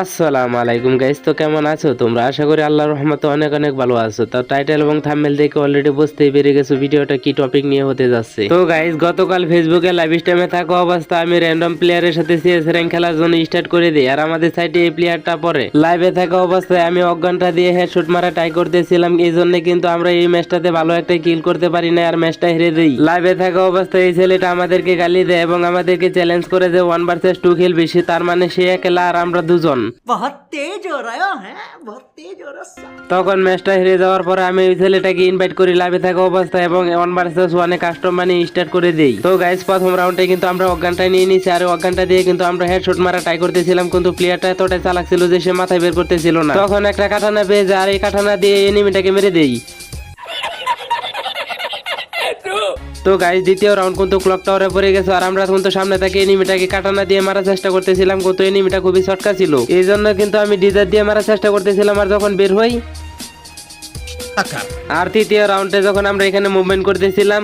আসসালামু আলাইকুম গাইস তো কেমন আছো তোমরা আশা করি আল্লাহর রহমতে অনেক অনেক ভালো আছো তো টাইটেল এবং থাম্বনেল দেখে অলরেডি বুঝতেই পেরে গেছো ভিডিওটা কি টপিক নিয়ে হতে যাচ্ছে তো গাইস গতকাল ফেসবুকে লাইভ স্ট্রিমে থাকা অবস্থা আমি র্যান্ডম প্লেয়ারের সাথে সিএস র্যাঙ্ক খেলার জন্য স্টার্ট করে দিই আর আমাদের সাইডে এই প্লেয়ারটা পরে লাইভে থাকা অবস্থায় আমি অজ্ঞানটা দিয়ে হেডশট মারা ট্রাই করতেছিলাম এই জন্য কিন্তু আমরা এই ম্যাচটাতে ভালো একটা কিল করতে পারি না আর ম্যাচটা হেরে দিই লাইভে থাকা অবস্থায় এই ছেলেটা আমাদেরকে গালি দেয় এবং আমাদেরকে চ্যালেঞ্জ করে যে ওয়ান ভার্সেস টু খেলবি, সে তার তার মানে সে একলা আর আমরা দুজন। তখন ম্যাচটা হেরে যাওয়ার পরে আমি ওই ছেলেটাকে ইনভাইট করি লাভে থাকা অবস্থা এবং ওয়ান ভার্সেস ওয়ানে কাস্টম মানে স্টার্ট করে দিই। তো গাইস প্রথম রাউন্ডে কিন্তু আমরা অজ্ঞানটা নিয়ে নিয়েছি আর অজ্ঞানটা দিয়ে কিন্তু আমরা হেডশট মারা ট্রাই করতেছিলাম কিন্তু প্লেয়ারটা এতটাই চালাক ছিল যে সে মাথায় বের করতেছিল না। তখন একটা কাঠানা পেয়ে যায় আর এই কাঠানা দিয়ে এনিমিটাকে মেরে দেই। তো গাইজ দ্বিতীয় রাউন্ড কিন্তু ক্লক টাওয়ারে পড়ে গেছে আর আমরা কিন্তু সামনে থেকে এনিমিটাকে কাটানা দিয়ে মারার চেষ্টা করতেছিলাম কিন্তু এনিমিটা খুবই শর্টকা ছিল। এই জন্য কিন্তু আমি ডিজার দিয়ে মারার চেষ্টা করতেছিলাম আর যখন বের হই আর তৃতীয় রাউন্ডে যখন আমরা এখানে মুভমেন্ট করতেছিলাম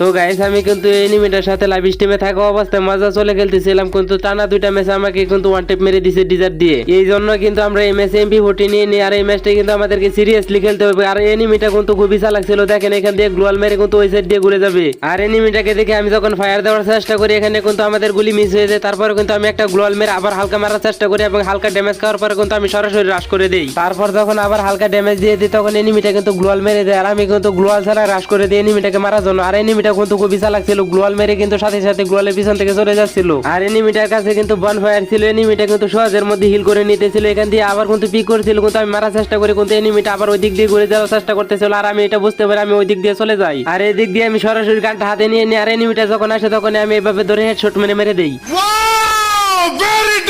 তো গাইস আমি কিন্তু এনিমিটার সাথে লাইভ স্ট্রিমে থাকা অবস্থায় মজা চলে খেলতেছিলাম, কিন্তু টানা দুইটা ম্যাচ আমাকে কিন্তু ওয়ান টেপ মেরে দিছে ডিজার দিয়ে। এই জন্য কিন্তু আমরা এই ম্যাচে এমপি ফোর্টি নিয়ে নিই আর এই ম্যাচটা কিন্তু আমাদেরকে সিরিয়াসলি খেলতে হবে, আর এনিমিটা কিন্তু খুবই চালাক ছিল। দেখেন এখান দিয়ে গ্লোয়াল মেরে কিন্তু ওই সাইড দিয়ে ঘুরে যাবে। আর এনিমিটাকে দেখে আমি যখন ফায়ার দেওয়ার চেষ্টা করি, এখানে কিন্তু আমাদের গুলি মিস হয়ে যায়। তারপরে কিন্তু আমি একটা গ্লোয়াল মেরে আবার হালকা মারার চেষ্টা করি এবং হালকা ড্যামেজ খাওয়ার পরে কিন্তু আমি সরাসরি রাশ করে দিই। তারপর যখন আবার হালকা ড্যামেজ দিয়ে দিই, তখন এনিমিটা কিন্তু গ্লোয়াল মেরে দেয়। আর আমি কিন্তু গ্লোয়াল ছাড়া রাশ করে দিই এনিমিটাকে মারার জন্য। আর এনিমিটা কিন্তু খুবই চালাক ছিল গ্লোয়াল মেরে কিন্তু সাথে সাথে গ্লোয়ালের পিছন থেকে চলে যাচ্ছিল। আর এনিমিটার কাছে কিন্তু বন ফায়ার ছিল এনিমিটা কিন্তু সহজের মধ্যে হিল করে নিতেছিল। এখান দিয়ে আবার কিন্তু পিক করছিল, কিন্তু আমি মারার চেষ্টা করি, কিন্তু এনিমিটা আবার ওই দিক দিয়ে ঘুরে যাওয়ার চেষ্টা করতেছিল। আর আমি এটা বুঝতে পারি, আমি ওই দিক দিয়ে চলে যাই। আর এই দিক দিয়ে আমি সরাসরি গানটা হাতে নিয়ে নিই, আর এনিমিটা যখন আসে তখন আমি এভাবে ধরে হেডশট মেরে মেরে দেই।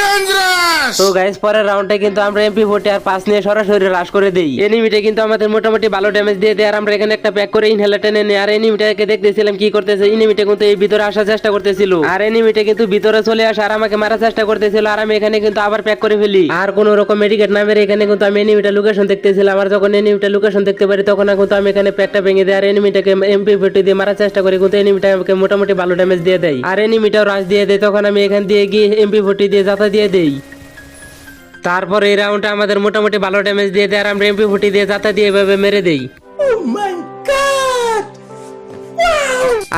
Dangerous! তো গাইস পরের রাউন্ডে কিন্তু আমরা এমপি ফোর্টি আর নিয়ে সরাসরি রাশ করে দেই। এনিমিটা কিন্তু আমাদের মোটামুটি ভালো ড্যামেজ দিয়ে দেয়, আর আমরা এখানে একটা প্যাক করে ইনহেলার টেনে আর এনিমিটাকে দেখতেছিলাম কি করতেছে এনিমিটা কিন্তু এই ভিতরে আসার চেষ্টা করতেছিল। আর এনিমিটা কিন্তু ভিতরে চলে আসে আর আমাকে মারার চেষ্টা করতেছিল, আর আমি এখানে কিন্তু আবার প্যাক করে ফেলি। আর কোন রকম মেডিকেট না মেরে এখানে কিন্তু আমি এনিমিটা লোকেশন দেখতেছিলাম, আর যখন এনিমিটা লোকেশন দেখতে পারি, তখন কিন্তু আমি এখানে প্যাকটা ভেঙে দিই, আর এনিমিটাকে এমপি ফোর্টি দিয়ে মারার চেষ্টা করি, কিন্তু এনিমিটা আমাকে মোটামুটি ভালো ড্যামেজ দিয়ে দেয়। আর এনিমিটাও রাশ দিয়ে দেয়, তখন আমি এখান দিয়ে গিয়ে এমপি ফোর্টি দিয়ে যাতা দিয়ে দেই। তারপর এই রাউন্ডে আমাদের মোটামুটি ভালো ড্যামেজ দিয়ে দেয় আর আমরা এমপি ফুটি দিয়ে যাতা দিয়ে এভাবে মেরে দেই।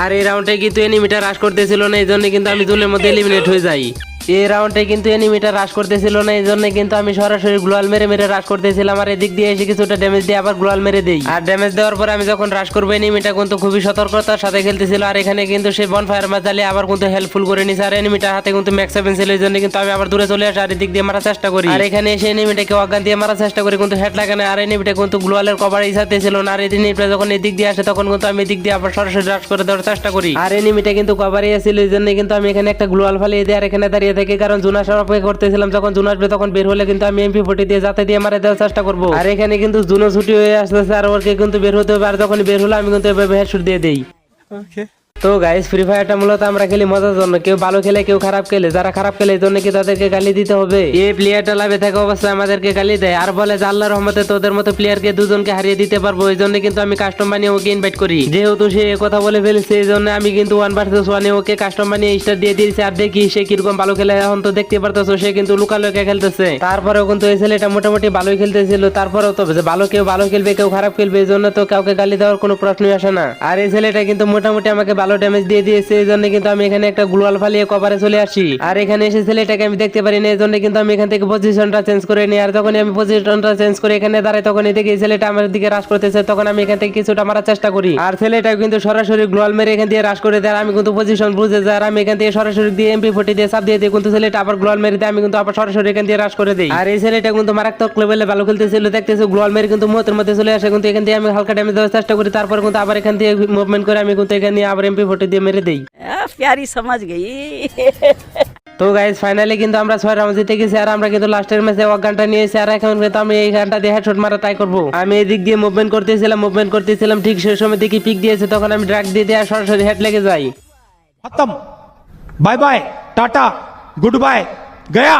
আর এই রাউন্ডে কিন্তু এনিমিটা রাশ করতেছিল না এই জন্য কিন্তু আমি জুলের মধ্যে এলিমিনেট হয়ে যাই। এই রাউন্ডে কিন্তু এনিমিটা রাশ করতেছিল না, এই জন্য কিন্তু আমি সরাসরি গ্লোয়াল মেরে মেরে রাশ করতেছিলাম। আর এদিক দিয়ে এসে কিছুটা ড্যামেজ দিয়ে আবার গ্লোয়াল মেরে দেই। আর ড্যামেজ দেওয়ার পরে আমি যখন রাশ করব এনিমিটা কিন্তু খুবই সতর্কতার সাথে খেলতেছিল। আর এখানে কিন্তু সে বন ফায়ার মাছ জ্বালিয়ে আবার কিন্তু হেল্পফুল করে নিছে। আর এনিমিটার হাতে কিন্তু ম্যাক্স সেভেন ছিল, এই জন্য কিন্তু আমি আবার দূরে চলে আসি, আর এদিক দিয়ে মারার চেষ্টা করি। আর এখানে এসে এনিমিটাকে অজ্ঞান দিয়ে মারার চেষ্টা করি, কিন্তু হেড লাগে না। আর এনিমিটা কিন্তু গ্লোয়ালের কভার ইসাতে ছিল না। আর এনিমিটা যখন এদিক দিয়ে আসে, তখন কিন্তু আমি এদিক দিয়ে আবার সরাসরি রাশ করে দেওয়ার চেষ্টা করি। আর এনিমিটা কিন্তু কভারে ছিল এই জন্য কিন্তু আমি এখানে একটা গ্লোয়াল ফালিয়ে দিই, আর এখানে দাঁড়িয়ে থাকি কারণ জুন আসার অপেক্ষা করতেছিলাম যখন জুন আসবে তখন বের হলে কিন্তু আমি এমপি ফোর্টি দিয়ে যাতে দিয়ে মারা দেওয়ার চেষ্টা করব। আর এখানে কিন্তু জুনো ছুটি হয়ে আসতেছে আর ওকে কিন্তু বের হতে হবে আর যখন বের হলে আমি কিন্তু এভাবে হেডশট দিয়ে দেই। তো গাইস ফ্রি ফায়ারটা মূলত আমরা খেলি মজার জন্য। কেউ ভালো খেলে, কেউ খারাপ খেলে। যারা খারাপ খেলে, এই জন্য কি তাদেরকে গালি দিতে হবে? এই প্লেয়ারটা লাভে থাকা অবস্থায় আমাদেরকে গালি দেয়। আর বলে যে আল্লাহর রহমতে তোদের মতো প্লেয়ারকে দুজনকে হারিয়ে দিতে পারব, এই জন্য কিন্তু আমি কাস্টম বানিয়ে ওকে ইনভাইট করি। যেহেতু সে কথা বলে ফেলছে, এই জন্য আমি কিন্তু ওয়ান ভার্সেস ওয়ানে ওকে কাস্টম বানিয়ে স্টার দিয়ে দিয়েছি। আর দেখি সে কীরকম ভালো খেলে এখন তো দেখতে পারতেছো, সে কিন্তু লুকালোকে খেলতেছে। তারপরেও কিন্তু এই ছেলেটা মোটামুটি ভালোই খেলতেছিল। তারপরেও তো ভালো কেউ ভালো খেলবে, কেউ খারাপ খেলবে, এই জন্য তো কাউকে গালি দেওয়ার কোনো প্রশ্নই আসে না। আর এই ছেলেটা কিন্তু মোটামুটি আমাকে ভালো ড্যামেজ দিয়ে দিয়েছে, এই জন্য কিন্তু আমি এখানে একটা গ্লোয়াল ফালিয়ে কভারে চলে আসি। আর এখানে এসে ছেলেটাকে আমি দেখতে পারি না, এই জন্য কিন্তু আমি এখান থেকে পজিশনটা চেঞ্জ করে নিই। আর যখন আমি পজিশনটা চেঞ্জ করে এখানে দাঁড়াই তখন এই ছেলেটা আমার দিকে রাশ করতেছে, তখন আমি এখান থেকে কিছুটা মারার চেষ্টা করি। আর ছেলেটা কিন্তু সরাসরি গ্লোয়াল মেরে এখান দিয়ে রাশ করে দেয়, আর আমি কিন্তু পজিশন বুঝে যাই, আর আমি এখান থেকে সরাসরি দিয়ে এমপি ফোর্টি দিয়ে চাপ দিয়ে দিই, কিন্তু ছেলেটা আবার গ্লোয়াল মেরে দেয়, আমি কিন্তু আবার সরাসরি এখান দিয়ে রাশ করে দিই। আর এই ছেলেটা কিন্তু মারাত্মক লেভেলে ভালো খেলতেছিল, দেখতেছে গ্লোয়াল মেরে কিন্তু মুহূর্তের মধ্যে চলে আসে, কিন্তু এখান দিয়ে আমি হালকা ড্যামেজ দেওয়ার চেষ্টা করি, তারপর কিন্তু আবার এখান দিয়ে মুভমেন্ট করে আমি কিন্তু এখান আবার এমপি ভোটে দিয়ে মেরে দেই প্যারি সমাজ গেই তো গাইজ ফাইনালি কিন্তু আমরা ছয় রাউন্ড জিতে গেছি আমরা কিন্তু লাস্টের ম্যাচে এক ঘণ্টা নিয়েছি আর এখন কিন্তু আমি এই ঘণ্টা দিয়ে হেডশট মারা ট্রাই করব আমি এদিক দিয়ে মুভমেন্ট করতেছিলাম মুভমেন্ট করতেছিলাম ঠিক সেই সময় দেখি পিক দিয়েছে তখন আমি ড্রাগ দিয়ে দিয়ে সরাসরি হেড লেগে যাই bye bye tata good bye Gaya